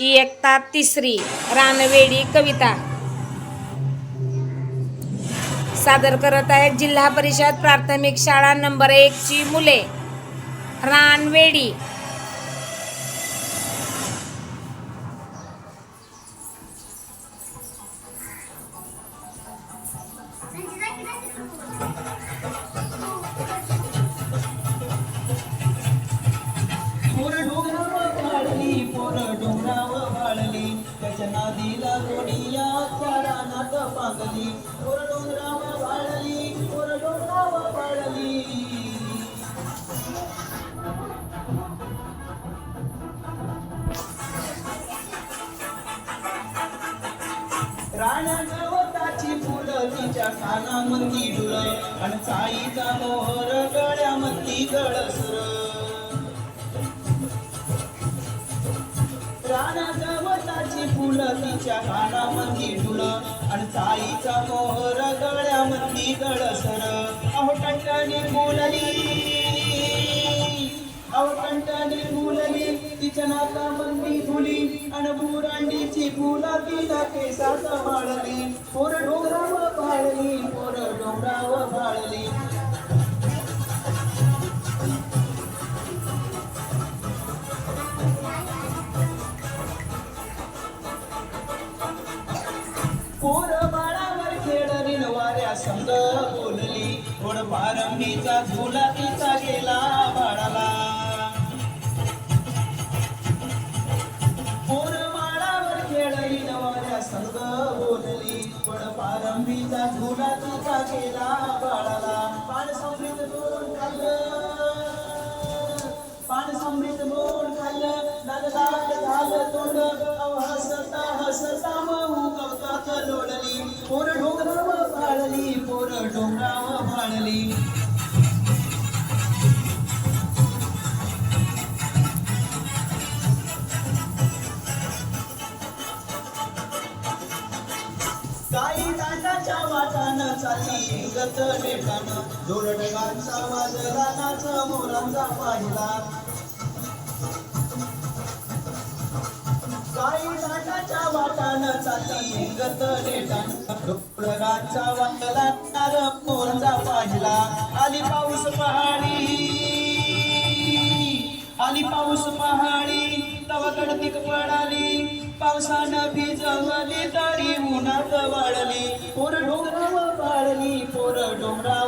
इयत्ता तिसरी रानवेडी कविता. सादर करत आहेत जिल्हा परिषद प्राथमिक शाळा नंबर एकची मुले. रानवेडी. वाळली डोंगरावर वाळली. त्याच्या नादीला कोणीया रानात पागली पोर वाळली वाळली. फुलं तिच्या कानामंदी डुळ. आणि चाईचा मोहर गळ्यामंदी गळसर. फुलं तिच्या कानामंदी डुळ आणि चाईचा मोहर गळ्यामधी गळसर. अहो टंटणी बोलली अहो टंटणी बोलली तिच्या नाकामंदी फुली आणि बुरांडीची फुला तिला केसात वाळली पोर पोर बाळावर खेळली वाऱ्या संग बोलली. थोड पारंबीचा झुला तिचा गेला बाळाला. पोर बाळावर खेळली वाऱ्या संग बोलली. थोड पारंबीचा झुला तिचा गेला बाळाला. पाण समृद्ध दोन खाल्लं. पाण समृद्ध मोड खाल्लं. लाल झालं तोंड. अव हसता हसता मऊ गवतात लोळली पोर डोंगरावर भाळली पोर डोंगरावर भाळली काही दांडाच्या वाटानं चालली गत नेटानं. दोरडगांचा वाजला नाच मोरांचा पाहिला. दांडाच्या वाटानं चालली गत नेटानं दोरडगांचा वाटला तार मोरांचा पाहिला. आली पाऊस पहाडी आली पाऊस पहाडी तवाकड तिक पडाली. पावसानं भिजवली तरी उन्हात वाढली पोर डोंगरावर पाडली पोर डोंगरावर